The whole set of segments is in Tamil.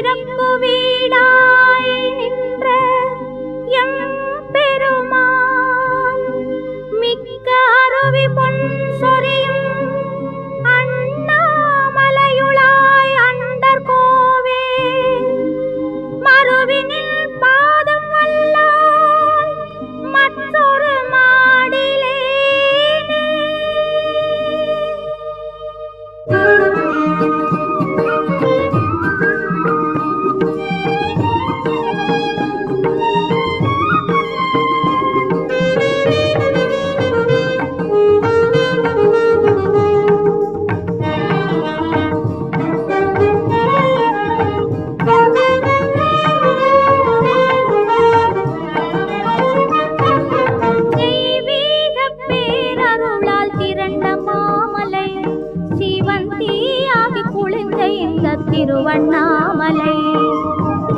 பிறப்பு வீடா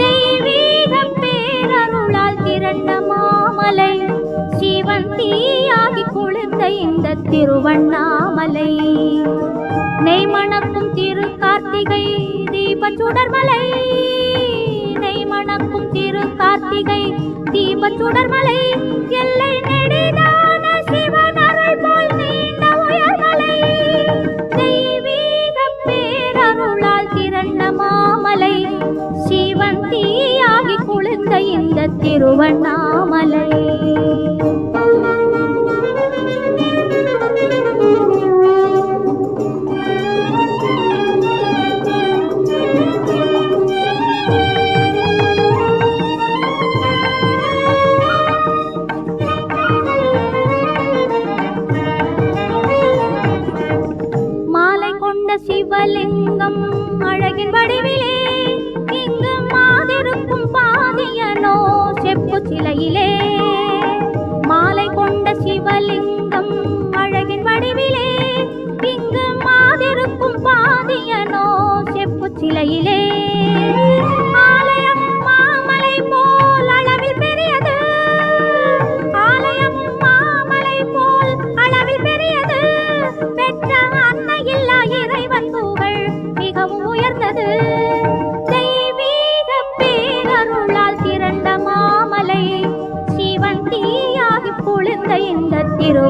தெய்வீகம் பேரருளால் திரண்ட மாமலை சிவன் தீயாகி கொழுந்த இந்த திருவண்ணாமலை. நெய் மணக்கும் திரு கார்த்திகை தீப சுடர்மலை நெய் மணக்கும் திரு கார்த்திகை தீப சுடர்மலை எல்லை நெடினார் திருவண்ணாமலை.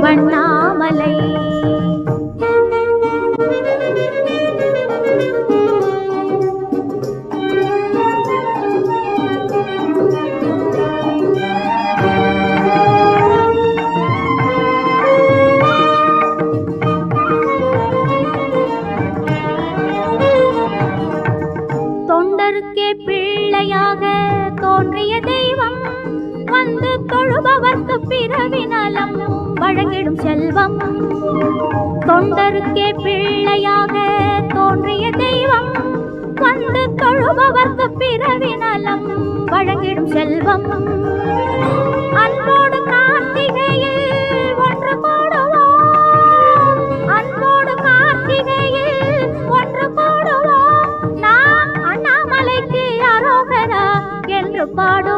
வண்ணாமலை. வழங்கிடும் செல்வம். அன்போடு கார்த்திகையில் ஒன்று கூடுவோம் அன்போடு கார்த்திகையில் ஒன்று கூடுவோம் நாம் அண்ணாமலைக்கு அரோகரா என்று பாடும்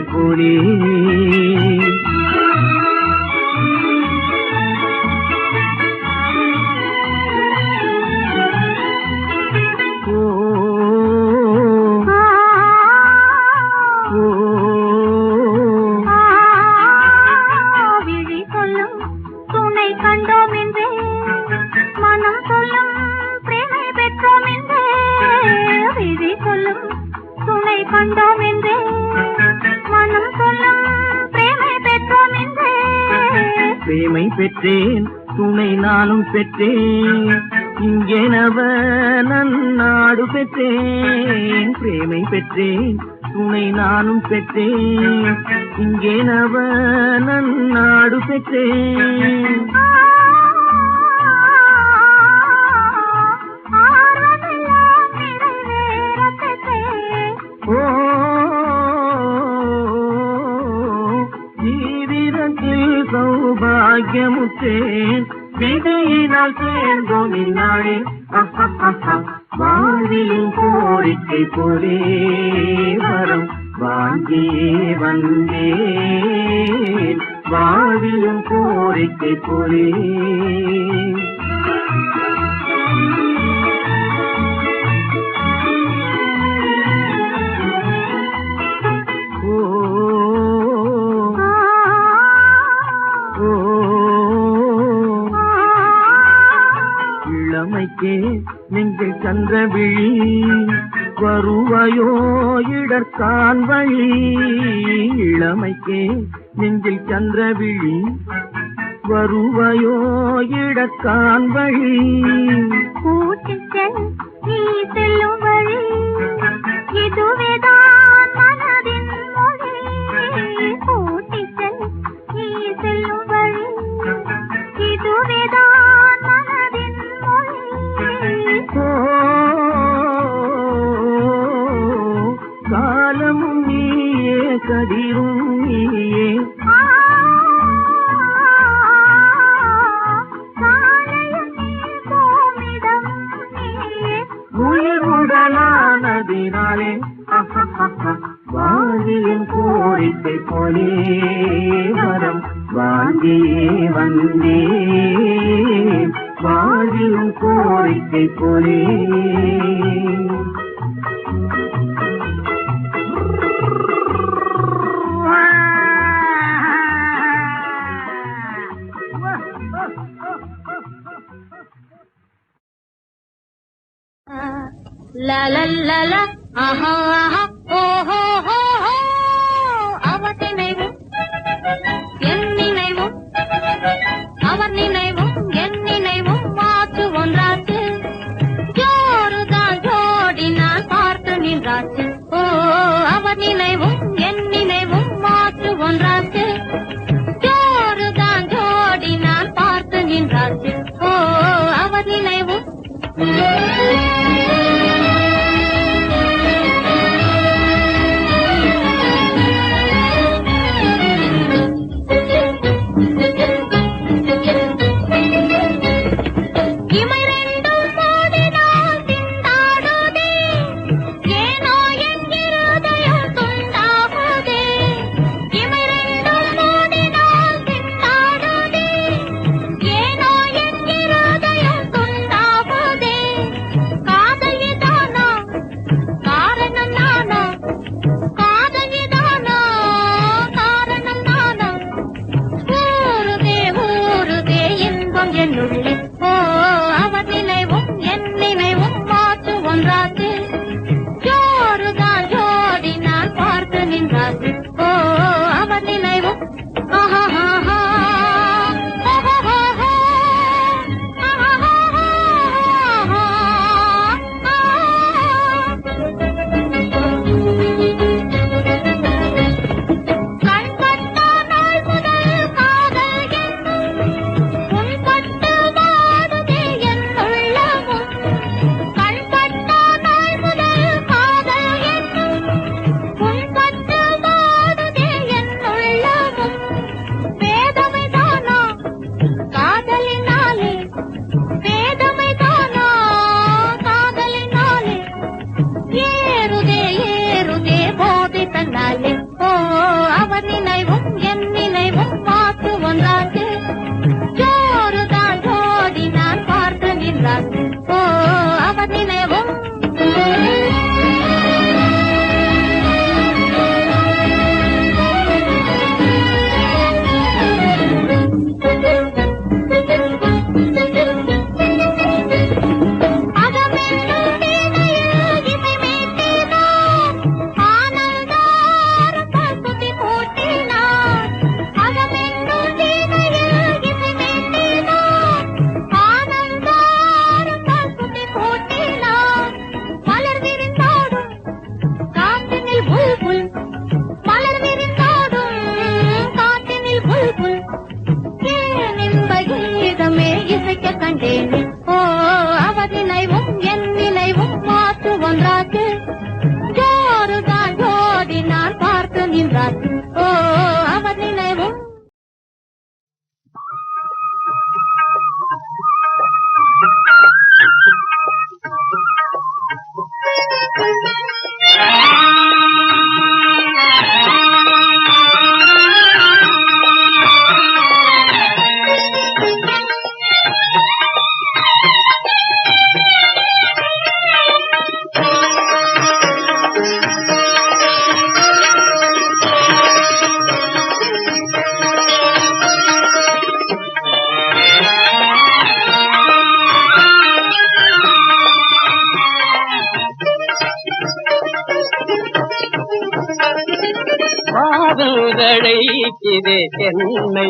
வாழ்விலும் கோரிக்கை பெற்றேன். இங்கே நவ நன்னாடு பெற்றேன். பிரேமை பெற்றேன். துணை நானும் பெற்றேன். இங்கே நவ நன்னாடு பெற்றேன். ஓ ஜீவிதத்தில் சௌபாகியமுற்றேன். விதையினால் சேர்ந்தோம் இந்நாளே அஹஹஹ. கோரிக்கை போலே வரம் வாங்கியே வந்தேன் வாழ்விலும் கோரிக்கை போலே இளமைக்கே நீங்கள் சந்திர விழி வருவாயோ இடர்கான் வழி இளமைக்கே நெஞ்சில் சந்திர விழி வருவாயோ இடர்கான் வழி. கூட்டிச் நீ செல்லும் வழி இதுவேதான் வரம் வாங்கியே வந்தே வாழும் கோரிக்கை போலே La la la la, aha aha, oh ho ho அவர் நினைவும் என் நினைவும் மாற்று ஒன்றாச்சு. ஜோறுதான் ஜோடி நான் பார்த்து நின்றாச்சு. ஓ அவர் நினைவும் பாதழைக்குதே சென்னை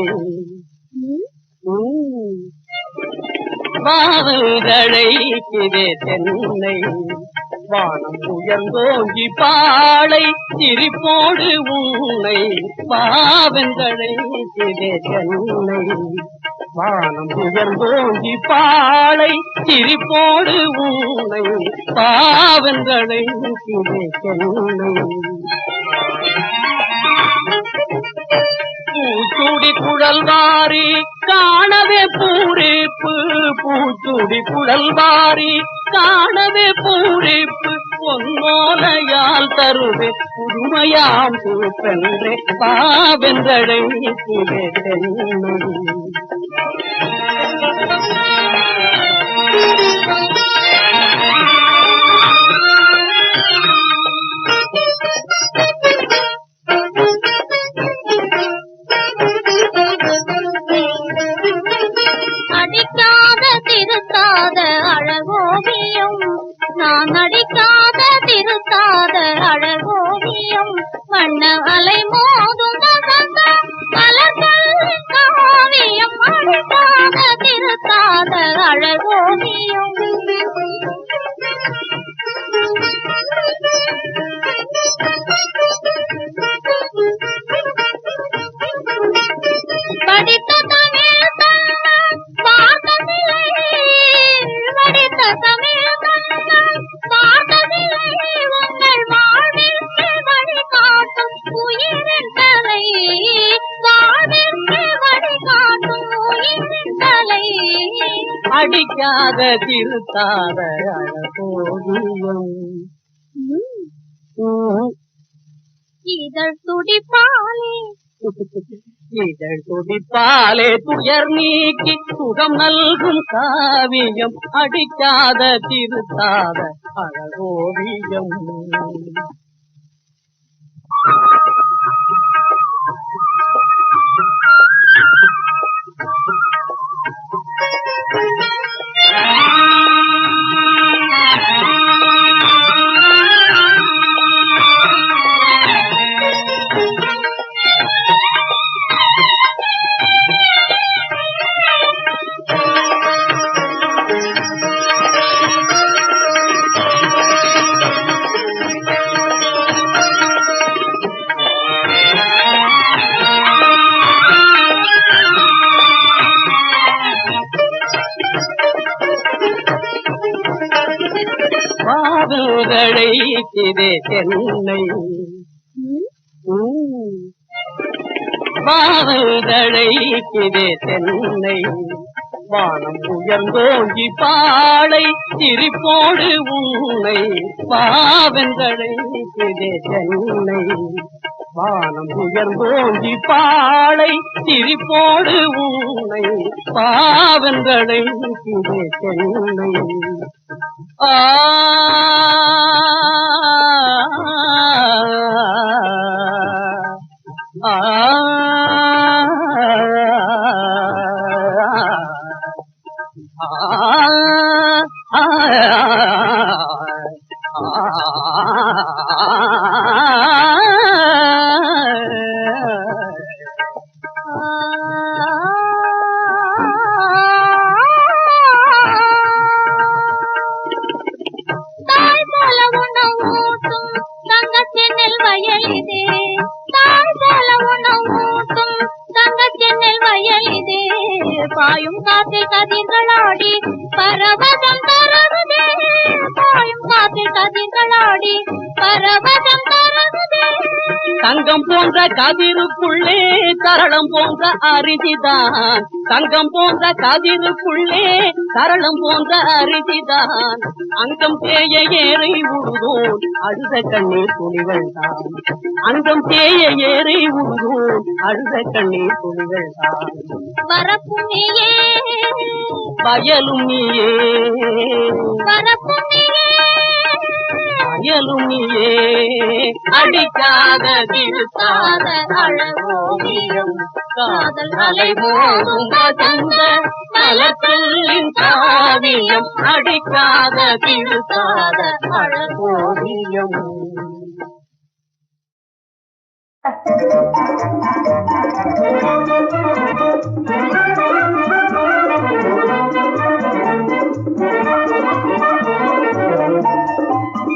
பாதழைக்குதே சென்னை வானம் உயர்ந்தோங்கி பாளை சிரிப்போடு உன்னை. பாவெந்தழைக்குதே சென்னை வானம் உயர்ந்தோங்கி பாளை சிரிப்போடு உன்னை. பாவெந்தழைக்குதே சென்னை பூச்சூடி குழல்வாரி காணவே பூரிப்பு பூச்சூடி குழல்வாரி காணவே பூரிப்பு பொன்னோலையால் தருவே புதுமையாம் பூப்பென்றே பாவென்றடை தென்னை அடிக்காத அடிக்காத திருத்தாத அழகோவியம் இதழ் துடிப்பாலே. இதழ் துடிப்பாலே துயர் நீக்கி சுகம் நல்கும் காவியம். அடிக்காத திருத்தாத அழகோவியம் Thank you. சென்னை பாதழைக்குதே சென்னை வானம் உயர்ந்தோங்கி பாளை சிரிப்போடு உன்னை. பாவெந்தழைக்குதே சென்னை வானம் உயர்ந்தோங்கி பாளை சிரிப்போடு உன்னை. பாவெந்தழைக்குதே சென்னை ஆ ஆ. பாயும் காற்றில் கதிர்களாடி பரவசம் தரகுதே பாயும் காற்றில் கதிர்களாடி பரவ தங்கம் போன்ற கதிருக்குள்ளே சரளம் போன்ற அரிசிதான். தங்கம் போன்ற கதிருக்குள்ளே சரளம் போன்ற அரிசிதான். அங்கம் தேய ஏறை உழுதோன் அழுத கண்ணீர் துளிகள் தான் அங்கம் தேய ஏறை உழுதோன் அழுத கண்ணீர் துளிகள் தான் வரப்பும் நீயே. வயலும் நீயே. வரப்பும் நீயே. அயலும் நீயே அடிக்காத வீழ்த்தாத அழகோவியம் காதல் அலைமோதும் வசந்த தலத்துள்ளின் காவியம் அடிக்காத வீழ்த்தாத அழகோவியம்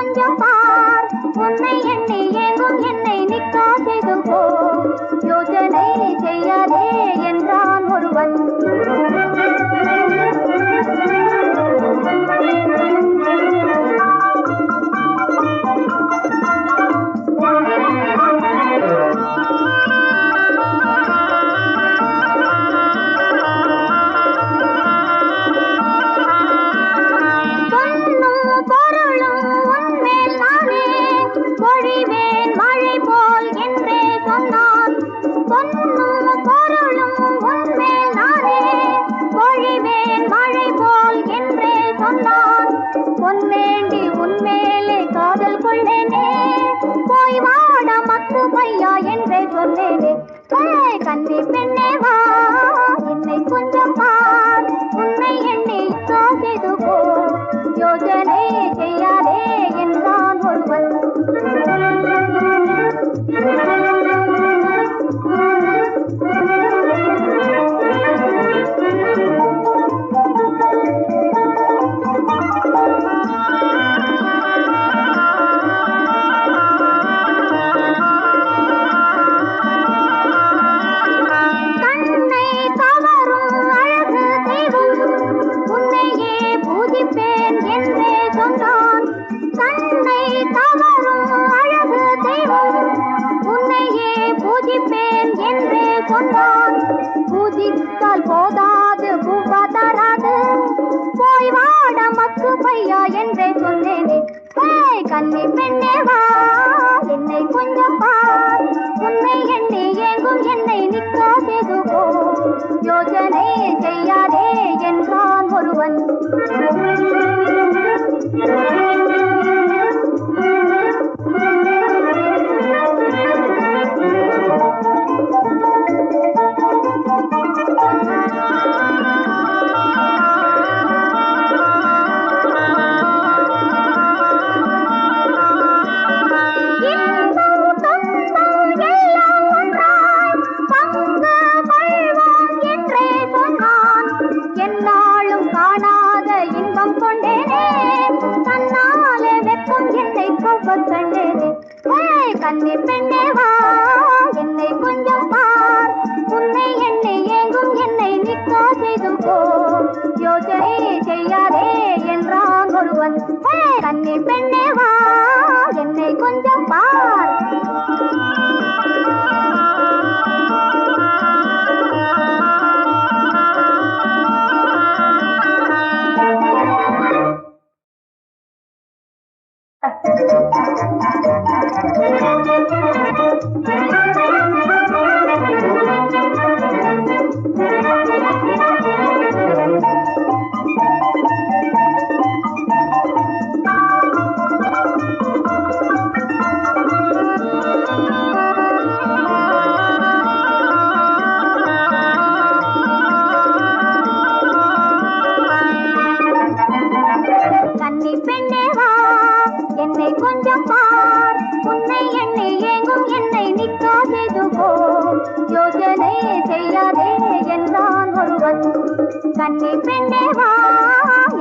கொஞ்சம் பார். உன்னை என்னை பொழிவேன் மழை போல் என்றே சொன்னான் உன் வேண்டி உன்மேலே காதல் கொள்ளேனே. போய் வாட மக்கு பையா என்றே சொன்னேனே. கண்ணி பெண்ணே. பெண்ணே வா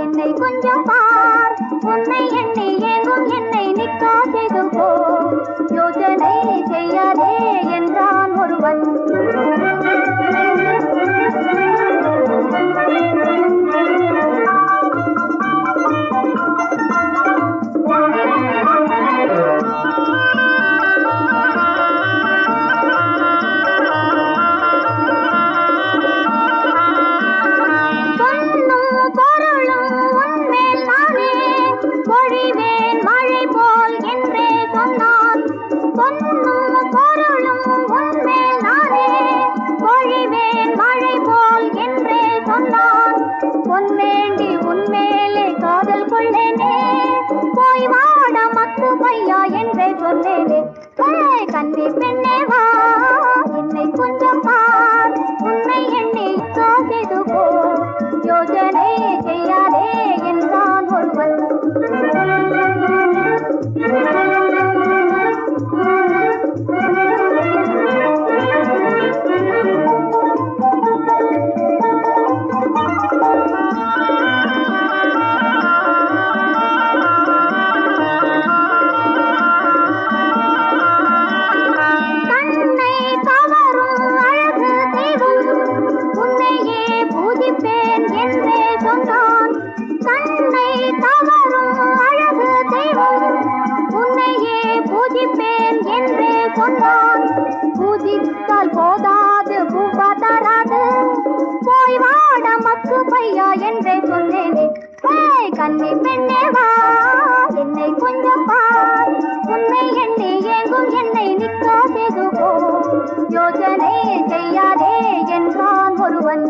என்னை கொஞ்சம் பார். உன்னை எண்ணி ஏங்கும் என்னை நிற்காதிருப்போ என்றே சொன்னான் போதாது பூவா தராது போய் வாட மக்கு பையா என்றே சொன்னேனே. கண்ணி பெண்ணே வா என்னை கொஞ்சம் பார் உன்னை எண்ணி ஏங்கும் என்னை நிற்காதேது போ யோசனை செய்யாதே என்றான் ஒருவன்.